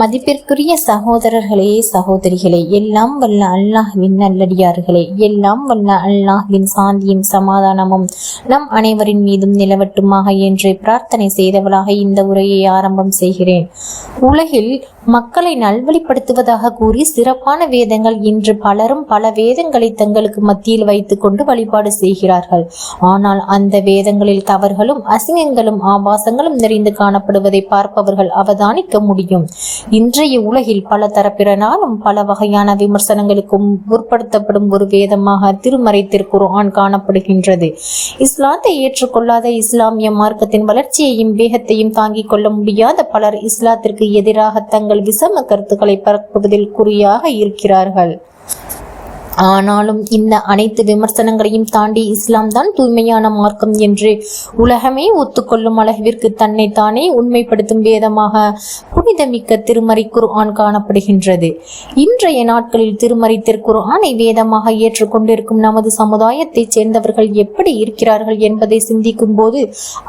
மதிப்பிற்குரிய சகோதரர்களே சகோதரிகளே எல்லாம் வல்ல அல்லாஹ்வின் நல்லடியார்களே எல்லாம் வல்ல அல்லாஹ்வின் சாந்தியும் சமாதானமும் நம் அனைவரின் மீதும் நிலவட்டுமாக என்று பிரார்த்தனை செய்தவளாக இந்த உரையை ஆரம்பம் செய்கிறேன். உலகில் மக்களை நல்வழிப்படுத்துவதாக கூறி சிறப்பான வேதங்கள் இன்று பலரும் பல வேதங்களை தங்களுக்கு மத்தியில் வைத்துக் கொண்டு வழிபாடு செய்கிறார்கள். ஆனால் அந்த வேதங்களில் தவறுகளும் அசிங்கங்களும் ஆபாசங்களும் நிறைந்து காணப்படுவதை பார்ப்பவர்கள் அவதானிக்க முடியும். இன்றைய உலகில் பல தரப்பினராலும் பல வகையான விமர்சனங்களுக்கும் உட்படுத்தப்படும் ஒரு வேதமாக திருமறை திருக்குர்ஆன் காணப்படுகின்றது. இஸ்லாத்தை ஏற்றுக்கொள்ளாத இஸ்லாமிய மார்க்கத்தின் வளர்ச்சியையும் வேகத்தையும் தாங்கிக் கொள்ள முடியாத பலர் இஸ்லாத்திற்கு எதிராக தங்கள் விசம கருத்துக்களை பரப்புவதில் குறியாக இருக்கிறார்கள். ஆனாலும் இந்த அனைத்து விமர்சனங்களையும் தாண்டி இஸ்லாம் தான் தூய்மையான மார்க்கம் என்று உலகமே ஒத்துக்கொள்ளும் அளவிற்கு தன்னை தானே உண்மைப்படுத்தும் வேதமாக புனிதமிக்க திருமறை குர்ஆன் காணப்படுகின்றது. இன்றைய நாட்களில் திருமறை திருக்குர்ஆனை வேதமாக ஏற்றுக்கொண்டிருக்கும் நமது சமுதாயத்தைச் சேர்ந்தவர்கள் எப்படி இருக்கிறார்கள் என்பதை சிந்திக்கும் போது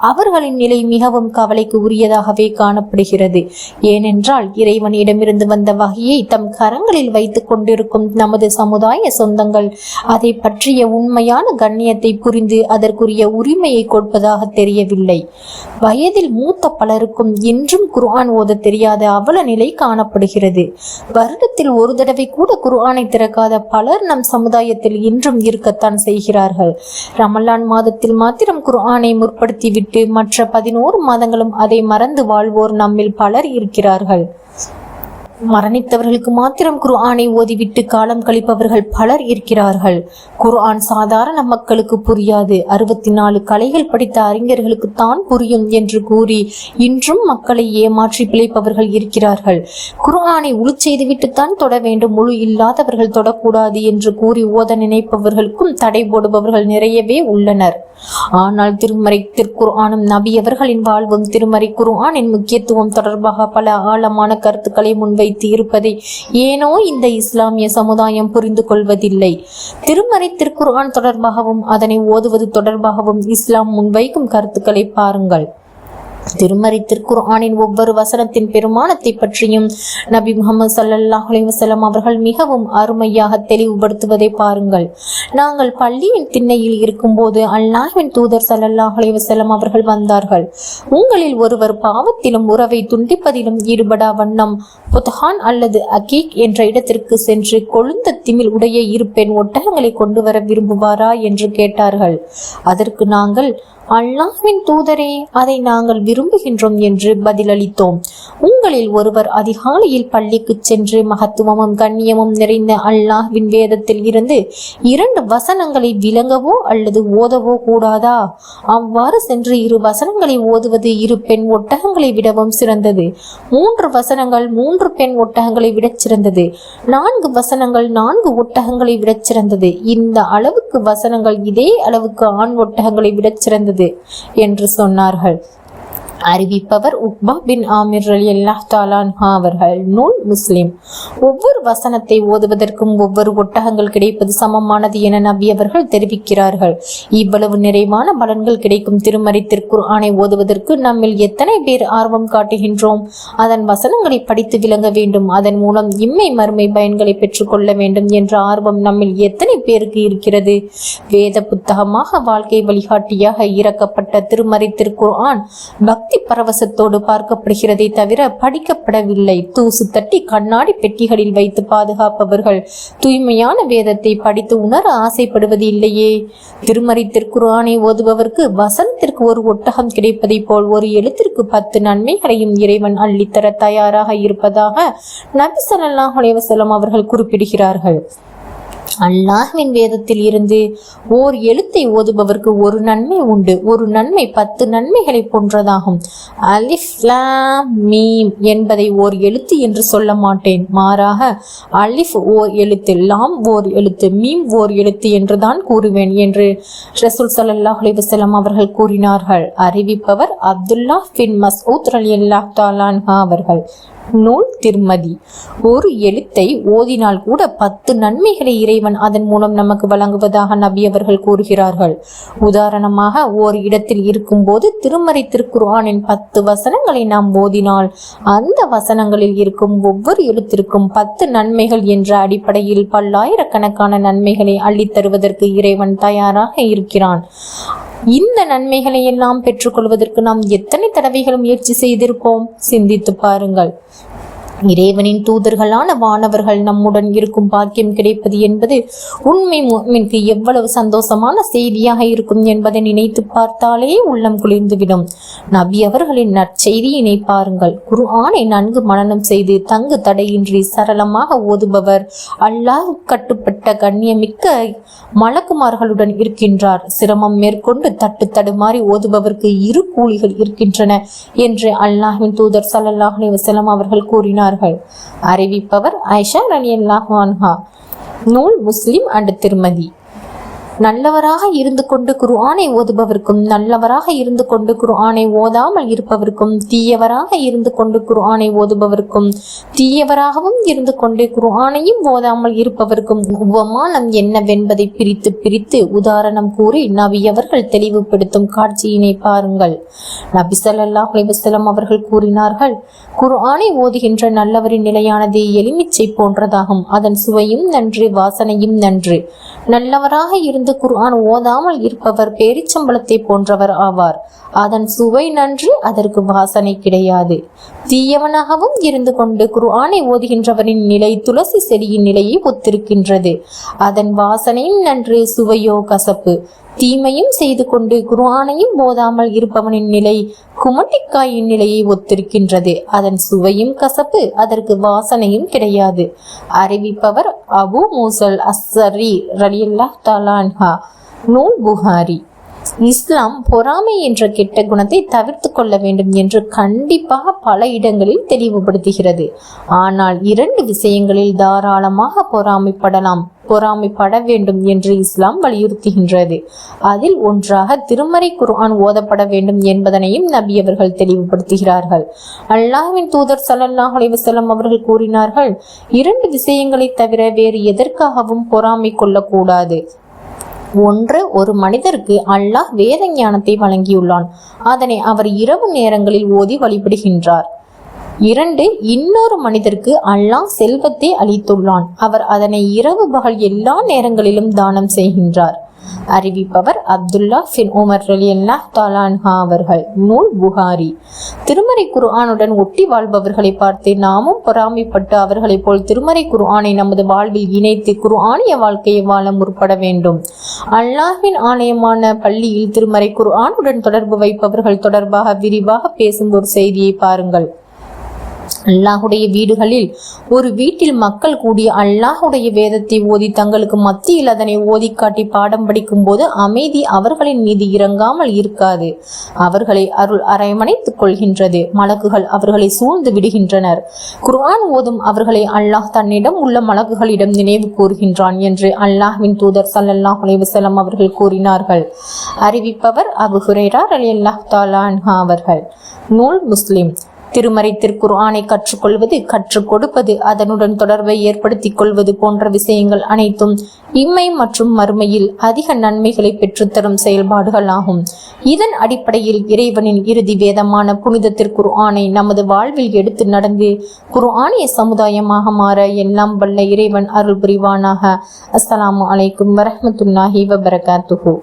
அவர்களின் நிலை மிகவும் கவலைக்கு உரியதாகவே காணப்படுகிறது. ஏனென்றால் இறைவனிடமிருந்து வந்த வகையை தம் கரங்களில் வைத்துக் கொண்டிருக்கும் நமது சமுதாய சொந்தங்கள். அதை பற்றிய உண்மையான கண்ணியத்தை புரிந்து அதற்குரிய உரிமையை கொடுப்பதாக தெரியவில்லை. வயதில் மூத்த பலருக்கும் இன்றும் குர்ஆன் ஓத தெரியாத அவல நிலை காணப்படுகிறது. வருடத்தில் ஒரு தடவை கூட குர்ஆனை திறக்காத பலர் நம் சமுதாயத்தில் இன்றும் இருக்கத்தான் செய்கிறார்கள். ரமலான் மாதத்தில் மாத்திரம் குர்ஆனை முற்படுத்திவிட்டு மற்ற பதினோரு மாதங்களும் அதை மறந்து வாழ்வோர் நம்மில் பலர் இருக்கிறார்கள். மரணித்தவர்களுக்கு மாத்திரம் குர்ஆனை ஓதிவிட்டு காலம் கழிப்பவர்கள் பலர் இருக்கிறார்கள். குர்ஆன் சாதாரண மக்களுக்கு புரியாது. அறுபத்தி நாலு கலைகள் படித்த அறிஞர்களுக்கு தான் புரியும் என்று கூறி இன்றும் மக்களை ஏமாற்றி பிழைப்பவர்கள் இருக்கிறார்கள். குர்ஆனை உழு செய்துவிட்டுத்தான் தொட வேண்டும். முழு இல்லாதவர்கள் தொடக்கூடாது என்று கூறி ஓத நினைப்பவர்களுக்கும் தடை போடுபவர்கள் நிறையவே உள்ளனர். ஆனால் திருமறை திருக்குர்ஆனும் நபியவர்களின் வாழ்வும் திருமறை குர்ஆனின் முக்கியத்துவம் தொடர்பாக பல ஆழமான கருத்துக்களை வைத்து இருப்பதை ஏனோ இந்த இஸ்லாமிய சமுதாயம் புரிந்து கொள்வதில்லை. திருமறை திருக்குர்ஆன் தொடர்பாகவும் அதனை ஓதுவது தொடர்பாகவும் இஸ்லாம் முன்வைக்கும் கருத்துக்களை பாருங்கள். திருமறை திருக்குர்ஆனின் ஒவ்வொரு வசனத்தின் பெருமானத்தை பற்றியும் நபி முகமது சல்லாஹ் அலைஹி அவர்கள் மிகவும் அருமையாக தெளிவுபடுத்துவதை பாருங்கள். நாங்கள் பள்ளியின் திண்ணையில் இருக்கும்போது அல்லாஹின் தூதர் சல்லாஹ் அலைஹி அவர்கள் வந்தார்கள். உங்களில் ஒருவர் பாவத்திலும் உறவை துண்டிப்பதிலும் ஈடுபடா வண்ணம் புத்ஹான் அல்லது அகீக் என்ற இடத்திற்கு சென்று கொழுந்த திமில் உடைய இரு பெண் ஒட்டகங்களை கொண்டு வர விரும்புவாரா என்று கேட்டார்கள். அதற்கு நாங்கள் அல்லாஹின் தூதரே அதை நாங்கள் விரும்புகின்றோம் என்று பதிலளித்தோம். உங்களில் ஒருவர் அதிகாலையில் பள்ளிக்கு சென்று மகத்துவமும் கண்ணியமும் நிறைந்த அல்லாஹ்வின் வேதத்தில் இருந்து இரண்டு வசனங்களை விளங்கவோ அல்லது ஓதவோ கூடாதா? அவ்வாறு சென்று இரு வசனங்களை ஓதுவது இரு பெண் ஒட்டகங்களை விடவும் சிறந்தது. மூன்று வசனங்கள் மூன்று பெண் ஒட்டகங்களை விட சிறந்தது. நான்கு வசனங்கள் நான்கு ஒட்டகங்களை விட சிறந்தது. இந்த அளவுக்கு வசனங்கள் இதே அளவுக்கு ஆண் ஒட்டகங்களை விட சிறந்தது என்று சொன்னார்கள். அறிவிப்பவர் உக்பா பின் ஆமிர் அலி அல்லாஹ் தாலான்ஹா அவர்கள். நூல் முஸ்லிம். ஒவ்வொரு வசனத்தை ஓதுவதற்கும் ஒவ்வொரு ஒட்டகங்கள் கிடைப்பது சமமானது என நபி அவர்கள் தெரிவிக்கிறார்கள். இவ்வளவு நிறைவான பலன்கள் கிடைக்கும் திருமறை திருக்குர்ஆனை ஓதுவதற்கு நம்மில் எத்தனை பேர் ஆர்வம் காட்டுகின்றோம். அதன் வசனங்களை படித்து விளங்க வேண்டும். அதன் மூலம் இம்மை மறுமை பயன்களை பெற்றுக்கொள்ள வேண்டும் என்ற ஆர்வம் நம்மில் எத்தனை பேருக்கு இருக்கிறது. வேத புத்தகமாக வாழ்க்கை வழிகாட்டியாக இறக்கப்பட்ட திருமறை திருக்குர்ஆன் பக்தி பரவசத்தோடு பார்க்கப்படுகிறதே தவிர படிக்கப்படவில்லை. தூசு தட்டி கண்ணாடி பெட்டிகளில் வைத்து பாதுகாப்பவர்கள் தூய்மையான வேதத்தை படித்து உணர ஆசைப்படுவது இல்லையே. திருமறை திருக்குறானை ஓதுபவருக்கு வசனத்திற்கு ஒரு ஒட்டகம் கிடைப்பதை போல் ஒரு எழுத்திற்கு பத்து நன்மைகளையும் இறைவன் அள்ளித்தர தயாராக இருப்பதாக நபி ஸல்லல்லாஹு அலைவசலம் அவர்கள் குறிப்பிடுகிறார்கள். அல்லாஹ்வின் வேதத்தில் இருந்து ஓர் எழுத்தை ஓதுபவருக்கு ஒரு நன்மை உண்டு ஒரு நன்மை பத்து நன்மைகளை போன்றதாகும். அலிஃப் லாம் மீம் என்பதை ஓர் எழுத்து என்று சொல்ல மாட்டேன். மாறாக அலிஃப் ஓர் எழுத்து லாம் ஓர் எழுத்து மீம் ஓர் எழுத்து என்றுதான் கூறுவேன் என்று ரசூல் சல்லாஹ் அலிவசலம் அவர்கள் கூறினார்கள். அறிவிப்பவர் அப்துல்லா பின் மஸ்ஊத் அலி அல்லாஹ் தாலான்ஹா அவர்கள். நூல் திருமதி. ஒரு எழுத்தை ஓதினால் கூட பத்து நன்மைகளை இறைவன் அதன் மூலம் நமக்கு வழங்குவதாக நபி அவர்கள் கூறுகிறார்கள். உதாரணமாக ஓர் இடத்தில் இருக்கும்போது திருமறை திருக்குர்ஆனின் பத்து வசனங்களை நாம் ஓதினால் அந்த வசனங்களில் இருக்கும் ஒவ்வொரு எழுத்திற்கும் பத்து நன்மைகள் என்ற அடிப்படையில் பல்லாயிரக்கணக்கான நன்மைகளை அள்ளித் தருவதற்கு இறைவன் தயாராக இருக்கிறான். இந்த நன்மைகளை எல்லாம் பெற்றுக்கொள்வதற்கு நாம் எத்தனை தடவைகள் முயற்சி செய்திருப்போம்? சிந்தித்து பாருங்கள். இறைவனின் தூதர்களான வானவர்கள் நம்முடன் இருக்கும் பாக்கியம் கிடைப்பது என்பது உண்மை முஃமினுக்கு எவ்வளவு சந்தோஷமான செய்தியாக இருக்கும் என்பதை நினைத்து பார்த்தாலே உள்ளம் குளிர்ந்துவிடும். நபி அவர்களின் நற்செய்தியினை பாருங்கள். குர்ஆனை நன்கு மனனம் செய்து தங்கு தடையின்றி சரளமாக ஓதுபவர் அல்லாஹ் கட்டுப்பட்ட கண்ணியமிக்க மலக்குமார்களுடன் இருக்கின்றார். சிரமம் மேற்கொண்டு தட்டு தடுமாறி ஓதுபவருக்கு இரு கூலிகள் இருக்கின்றன என்று அல்லாஹின் தூதர் சல்லாஹ் அலைஹி வஸல்லம் அவர்கள் கூறினார்கள் அறிவிப்பவர் ஐஷா ரலியல்லாஹு அன்ஹா. நூல் முஸ்லிம் அண்ட் திருமதி. நல்லவராக இருந்து கொண்டு குர்ஆனை ஓதுபவருக்கும் நல்லவராக இருந்து கொண்டு குர்ஆனை ஓதாமல் இருப்பவருக்கும் தீயவராக இருந்து கொண்டு குர்ஆனை ஓதுபவருக்கும் தீயவராகவும் இருந்து கொண்டு குர்ஆனையும் ஓதாமல் இருப்பவருக்கும் உபமானம் என்னவென்பதை பிரித்து பிரித்து உதாரணம் கூறி நபி அவர்கள் தெளிவுபடுத்தும் காட்சியினை பாருங்கள். நபி சல்லாஹ் அலிவசலம் அவர்கள் கூறினார்கள் குர்ஆனை ஓதுகின்ற நல்லவரின் நிலையானது எலுமிச்சை போன்றதாகும். அதன் சுவையும் நன்று வாசனையும் நன்று. நல்லவராக இருந்து குர்ஆன் ஓதாமல் இருப்பவர் பேரிச்சம்பளத்தை போன்றவர் ஆவார். அதன் சுவை நன்று அதற்கு வாசனை கிடையாது. தீயவனாகவும் இருந்து கொண்டு குர்ஆனை ஓதுகின்றவரின் நிலை துளசி செடியின் நிலையை ஒத்திருக்கின்றது. அதன் வாசனையும் நன்று சுவையோ கசப்பு. தீமையும் செய்து கொண்டு குர்ஆனையும் போதாமல் இருப்பவனின் நிலை குமட்டிக்காயின் நிலையை ஒத்திருக்கின்றது. அதன் சுவையும் கசப்பு அதற்கு வாசனையும் கிடையாது. அறிவிப்பவர் அபு மூசல் அஸ்ஸரி ரலியல்லாஹ் தலான்ஹா நூல் புகாரி. இஸ்லாம் பொறாமை என்ற கெட்ட குணத்தை தவிர்த்து கொள்ள வேண்டும் என்று கண்டிப்பாக பல இடங்களில் தெளிவுபடுத்துகிறது. ஆனால் இரண்டு விஷயங்களில் தாராளமாக பொறாமைப்படலாம். பொறாமைப்பட வேண்டும் என்று இஸ்லாம் வலியுறுத்துகின்றது. அதில் ஒன்றாக திருமறை குர்ஆன் ஓதப்பட வேண்டும் என்பதனையும் நபி அவர்கள் தெளிவுபடுத்துகிறார்கள். அல்லாஹ்வின் தூதர் சல்லாஹ் அலைஹி அவர்கள் கூறினார்கள் இரண்டு விஷயங்களை தவிர வேறு எதற்காகவும் பொறாமை கொள்ளக்கூடாது. ஒன்று ஒரு மனிதருக்கு அல்லாஹ் வேத ஞானத்தை வழங்கியுள்ளான். அதனை அவர் இரவு நேரங்களில் ஓதி வழிபடுகின்றார். இரண்டு இன்னொரு மனிதருக்கு அல்லாஹ் செல்வத்தை அளித்துள்ளான். அவர் அதனை இரவு பகல் எல்லா நேரங்களிலும் தானம் செய்கின்றார். அறிவிப்பவர் அப்துல்லா பின் உமர் ரலியல்லாஹ் தாலான்ஹா அவர்கள். நூல் புகாரி. திருமறை குர்ஆனுடன் ஒட்டி வாழ்பவர்களை பார்த்து நாமும் பொறாமைப்பட்டு அவர்களைப் போல் திருமறை குர்ஆனை நமது வாழ்வில் இணைத்து குர்ஆனிய வாழ்க்கையை வாழ முற்பட வேண்டும். அல்லாஹின் ஆலயமான பள்ளியில் திருமறை குர்ஆனுடன் தொடர்பு வைப்பவர்கள் தொடர்பாக விரிவாக பேசும் ஒரு செய்தியை பாருங்கள். அல்லாஹுடைய வீடுகளில் ஒரு வீட்டில் மக்கள் கூடி அல்லாஹுடைய வேதத்தை ஓதி தங்களுக்கு மத்தியில் அதனை ஓதி காட்டி பாடம் படிக்கும் போது அமைதி அவர்களின் மீது இறங்காமல் இருக்காது. அவர்களை அருள் அரவணைத்துக் கொள்கின்றது. மலக்குகள் அவர்களை சூழ்ந்து விடுகின்றனர். குர்ஆன் ஓதும் அவர்களை அல்லாஹ் தன்னிடம் உள்ள மலக்குகளிடம் நினைவு கூறுகின்றான் என்று அல்லாஹ்வின் தூதர் ஸல்லல்லாஹு அலைஹி அவர்கள் கூறினார்கள். அறிவிப்பவர் அபு ஹுரைரா அலி அல்லாஹ் அன்ஹு அவர்கள். நூல் முஸ்லிம். திருமறை திருக்குர்ஆனை கற்றுக்கொள்வது கற்றுக் கொடுப்பது அதனுடன் தொடர்பை ஏற்படுத்திக் கொள்வது போன்ற விஷயங்கள் அனைத்தும் இம்மை மற்றும் மறுமையில் அதிக நன்மைகளை பெற்றுத்தரும் செயல்பாடுகள் ஆகும் இதன் அடிப்படையில் இறைவனின் இறுதி வேதமான புனித திருக்குர்ஆனை நமது வாழ்வில் எடுத்து நடந்து குர்ஆனிய சமுதாயமாக மாற எல்லாம் வல்ல இறைவன் அருள் புரிவானாக. அஸ்ஸலாமு அலைக்கும் வரஹ்மத்துல்லாஹி வபரகாத்துஹு.